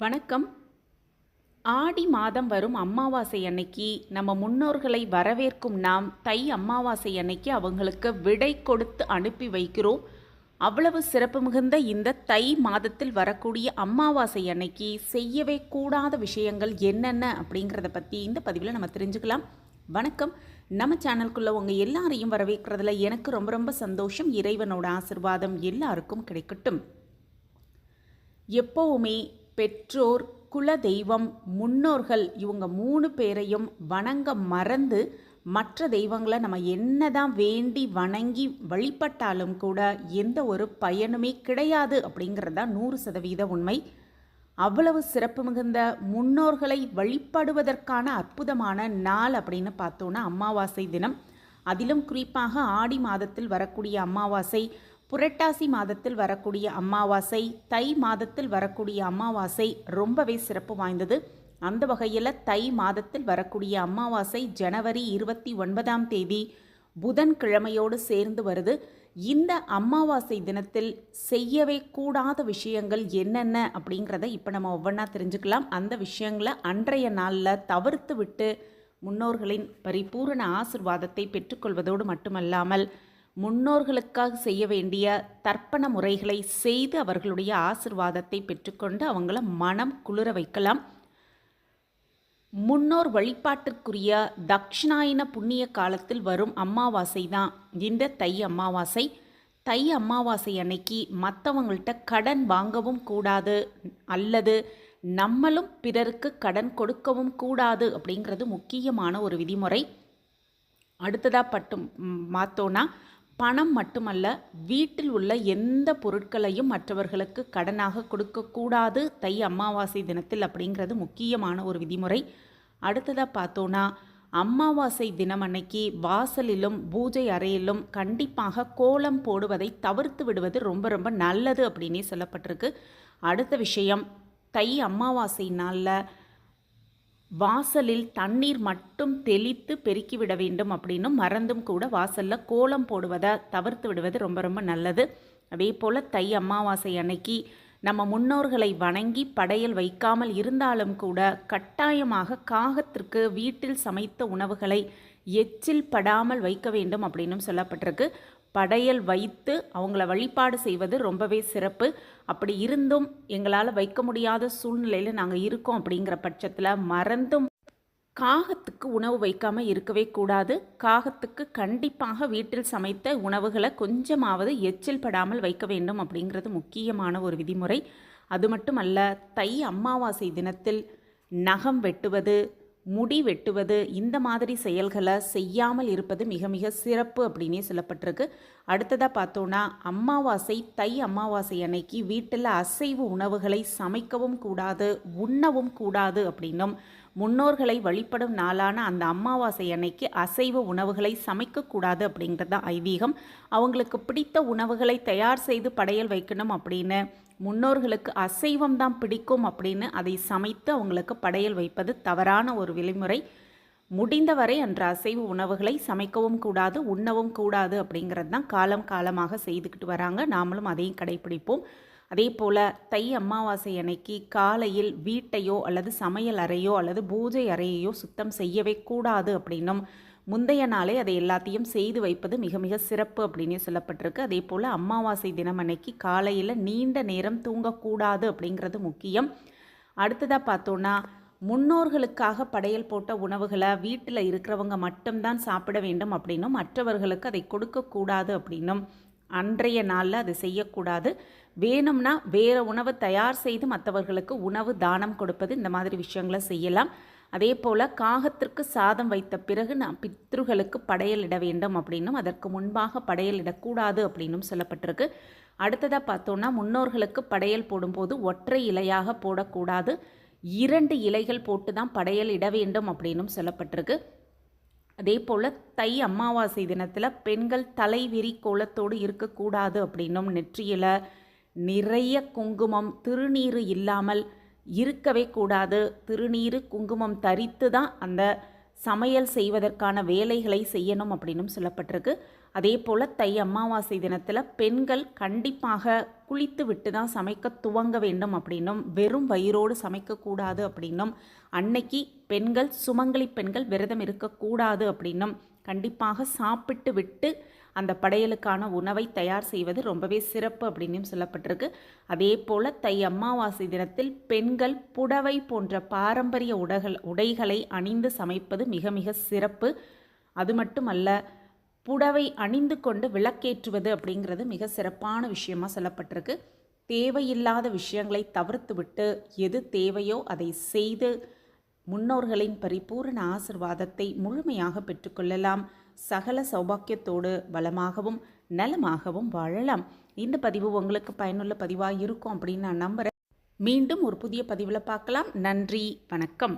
வணக்கம். ஆடி மாதம் வரும் அமாவாசை அன்னைக்கு நம்ம முன்னோர்களை வரவேற்கும் நாம் தை அமாவாசை அன்னைக்கு அவங்களுக்கு விடை கொடுத்து அனுப்பி வைக்கிறோம். அவ்வளவு சிறப்பு மிகுந்த இந்த தை மாதத்தில் வரக்கூடிய அமாவாசை அன்னைக்கு செய்யவே கூடாத விஷயங்கள் என்னென்ன அப்படிங்கிறத பற்றி இந்த பதிவில் நம்ம தெரிஞ்சுக்கலாம். வணக்கம். நம்ம சேனலுக்குள்ளே உங்கள் எல்லாரையும் வரவேற்கிறதுல எனக்கு ரொம்ப ரொம்ப சந்தோஷம். இறைவனோட ஆசிர்வாதம் எல்லாருக்கும் கிடைக்கட்டும். எப்போவுமே பெற்றோர் குல தெய்வம் முன்னோர்கள் இவங்க மூணு பேரையும் வணங்க மறந்து மற்ற தெய்வங்களை நம்ம என்னதான் வேண்டி வணங்கி வழிபட்டாலும் கூட எந்த ஒரு பயனுமே கிடையாது அப்படிங்கிறது தான் நூறு சதவீத உண்மை. அவ்வளவு சிறப்பு மிகுந்த முன்னோர்களை வழிபடுவதற்கான அற்புதமான நாள் அப்படின்னு பார்த்தோன்னா அமாவாசை தினம். அதிலும் குறிப்பாக ஆடி மாதத்தில் வரக்கூடிய அமாவாசை புரட்டாசி மாதத்தில் வரக்கூடிய அமாவாசை தை மாதத்தில் வரக்கூடிய அமாவாசை ரொம்பவே சிறப்பு வாய்ந்தது. அந்த வகையில் தை மாதத்தில் வரக்கூடிய அமாவாசை ஜனவரி இருபத்தி ஒன்பதாம் தேதி புதன்கிழமையோடு சேர்ந்து வருது. இந்த அமாவாசை தினத்தில் செய்யவே கூடாத விஷயங்கள் என்னென்ன அப்படிங்கிறத இப்போ நம்ம ஒவ்வொன்றா தெரிஞ்சுக்கலாம். அந்த விஷயங்களை அன்றைய நாளில் தவிர்த்து விட்டு முன்னோர்களின் பரிபூரண ஆசிர்வாதத்தை பெற்றுக்கொள்வதோடு மட்டுமல்லாமல் முன்னோர்களுக்காக செய்ய வேண்டிய தர்ப்பண முறைகளை செய்து அவர்களுடைய ஆசிர்வாதத்தை பெற்றுக்கொண்டு அவங்கள மனம் குளிர வைக்கலாம். முன்னோர் வழிபாட்டிற்குரிய தக்ஷிணாயன புண்ணிய காலத்தில் வரும் அமாவாசை தான் இந்த தை அமாவாசை தை அமாவாசை அன்னைக்கு மற்றவங்கள்ட்ட கடன் வாங்கவும் கூடாது அல்லது நம்மளும் பிறருக்கு கடன் கொடுக்கவும் கூடாது அப்படிங்கிறது முக்கியமான ஒரு விதிமுறை. அடுத்ததாக பட்டும் மாத்தோன்னா பணம் மட்டுமல்ல வீட்டில் உள்ள எந்த பொருட்களையும் மற்றவர்களுக்கு கடனாக கொடுக்கக்கூடாது தை அமாவாசை தினத்தில் அப்படிங்கிறது முக்கியமான ஒரு விதிமுறை. அடுத்ததாக பார்த்தோன்னா அமாவாசை தினம் அன்னைக்கு வாசலிலும் பூஜை அறையிலும் கண்டிப்பாக கோலம் போடுவதை தவிர்த்து விடுவது ரொம்ப ரொம்ப நல்லது அப்படின்னே சொல்லப்பட்டிருக்கு. அடுத்த விஷயம் தை அமாவாசை நாளில் வாசலில் தண்ணீர் மட்டும் தெளித்து பெருக்கிவிட வேண்டும் அப்படின்னும் மறந்தும் கூட வாசலில் கோலம் போடுவதை தவிர்த்து விடுவது ரொம்ப ரொம்ப நல்லது. அதே போல் தை அமாவாசை அன்னைக்கு நம்ம முன்னோர்களை வணங்கி படையல் வைக்காமல் இருந்தாலும் கூட கட்டாயமாக காகத்திற்கு வீட்டில் சமைத்த உணவுகளை எச்சில் படாமல் வைக்க வேண்டும் அப்படின்னும் சொல்லப்பட்டிருக்கு. படையல் வைத்து அவங்கள வழிபாடு செய்வது ரொம்பவே சிறப்பு. அப்படி இருந்தும் எங்களால் வைக்க முடியாத சூழ்நிலையில் நாங்கள் இருக்கோம் அப்படிங்கிற பட்சத்தில் மறந்தும் காகத்துக்கு உணவு வைக்காமல் இருக்கவே கூடாது. காகத்துக்கு கண்டிப்பாக வீட்டில் சமைத்த உணவுகளை கொஞ்சமாவது எச்சில் படாமல் வைக்க வேண்டும் அப்படிங்கிறது முக்கியமான ஒரு விதிமுறை. அது மட்டும் அல்ல தை அமாவாசை தினத்தில் நகம் வெட்டுவது முடி வெட்டுவது இந்த மாதிரி செயல்களை செய்யாமல் இருப்பது மிக மிக சிறப்பு அப்படின்னே சொல்லப்பட்டிருக்கு. அடுத்ததாக பார்த்தோன்னா அமாவாசை தை அமாவாசை அன்னைக்கு வீட்டில் அசைவு உணவுகளை சமைக்கவும் கூடாது உண்ணவும் கூடாது அப்படின்னும் முன்னோர்களை வழிபடும் நாளான அந்த அமாவாசை அன்னைக்கு அசைவ உணவுகளை சமைக்கக்கூடாது அப்படிங்கிறது தான் ஐதீகம். அவங்களுக்கு பிடித்த உணவுகளை தயார் செய்து படையல் வைக்கணும் அப்படின்னு முன்னோர்களுக்கு அசைவம் தான் பிடிக்கும் அப்படின்னு அதை சமைத்து அவங்களுக்கு படையல் வைப்பது தவறான ஒரு விதிமுறை முடிந்தவரை அன்று அசைவ உணவுகளை சமைக்கவும் கூடாது உண்ணவும் கூடாது அப்படிங்கிறது தான் காலம் காலமாக செய்துக்கிட்டு வராங்க. நாமளும் அதையும் கடைபிடிப்போம் அதே போல் தை அமாவாசை அன்னைக்கு காலையில் வீட்டையோ அல்லது சமையல் அறையோ அல்லது பூஜை அறையையோ சுத்தம் செய்யவே கூடாது அப்படின்னும் முந்தைய நாளே அதை எல்லாத்தையும் செய்து வைப்பது மிக மிக சிறப்பு அப்படின்னு சொல்லப்பட்டிருக்கு. அதே போல் அமாவாசை தினம் அன்னைக்கு காலையில் நீண்ட நேரம் தூங்கக்கூடாது அப்படிங்கிறது முக்கியம். அடுத்ததாக பார்த்தோன்னா முன்னோர்களுக்காக படையல் போட்ட உணவுகளை வீட்டில் இருக்கிறவங்க மட்டும்தான் சாப்பிட வேண்டும் அப்படின்னும் மற்றவர்களுக்கு அதை கொடுக்கக்கூடாது அப்படின்னும். அன்றைய நாளில் அதை செய்யக்கூடாது. வேணும்னா வேறு உணவு தயார் செய்து மற்றவர்களுக்கு உணவு தானம் கொடுப்பது இந்த மாதிரி விஷயங்களை செய்யலாம். அதே போல் காகத்திற்கு சாதம் வைத்த பிறகு நான் பித்ருகளுக்கு படையல் இட வேண்டும் அப்படின்னும் அதற்கு முன்பாக படையல் இடக்கூடாது அப்படின்னும் சொல்லப்பட்டிருக்கு. அடுத்ததாக பார்த்தோன்னா முன்னோர்களுக்கு படையல் போடும்போது ஒற்றை இலையாக போடக்கூடாது. இரண்டு இலைகள் போட்டு தான் படையல் இட வேண்டும் அப்படின்னும் சொல்லப்பட்டிருக்கு. அதே போல் தை அமாவாசை தினத்தில் பெண்கள் தலைவிரி கோலத்தோடு இருக்கக்கூடாது அப்படின்னும் நெற்றியில் நிறைய குங்குமம் திருநீர் இல்லாமல் இருக்கவே கூடாது. திருநீர் குங்குமம் தரித்து தான் அந்த சமையல் செய்வதற்கான வேலைகளை செய்யணும் அப்படின்னும் சொல்லப்பட்டிருக்கு. அதே போல் தை அமாவாசை தினத்தில் பெண்கள் கண்டிப்பாக குளித்து விட்டு தான் சமைக்க துவங்க வேண்டும் அப்படின்னும் வெறும் வயிறோடு சமைக்கக்கூடாது அப்படின்னும் அன்னைக்கு பெண்கள் சுமங்கலி பெண்கள் விரதம் இருக்கக்கூடாது அப்படின்னும் கண்டிப்பாக சாப்பிட்டு விட்டு அந்த படையலுக்கான உணவை தயார் செய்வது ரொம்பவே சிறப்பு அப்படின்னு சொல்லப்பட்டிருக்கு. அதே போல் தை அமாவாசை தினத்தில் பெண்கள் புடவை போன்ற பாரம்பரிய உடைகள் உடைகளை அணிந்து சமைப்பது மிக மிக சிறப்பு. அது மட்டுமல்ல புடவை அணிந்து கொண்டு விளக்கேற்றுவது அப்படிங்கிறது மிக சிறப்பான விஷயமா சொல்லப்பட்டிருக்கு. தேவையில்லாத விஷயங்களை தவிர்த்துவிட்டு எது தேவையோ அதை செய்து முன்னோர்களின் பரிபூரண ஆசிர்வாதத்தை முழுமையாக பெற்றுக்கொள்ளலாம். சகல சௌபாக்கியத்தோடு வளமாகவும் நலமாகவும் வாழலாம். இந்த பதிவு உங்களுக்கு பயனுள்ள பதிவாக இருக்கும் அப்படின்னு நான் நம்புகிறேன் மீண்டும் ஒரு புதிய பதிவில் பார்க்கலாம். நன்றி வணக்கம்.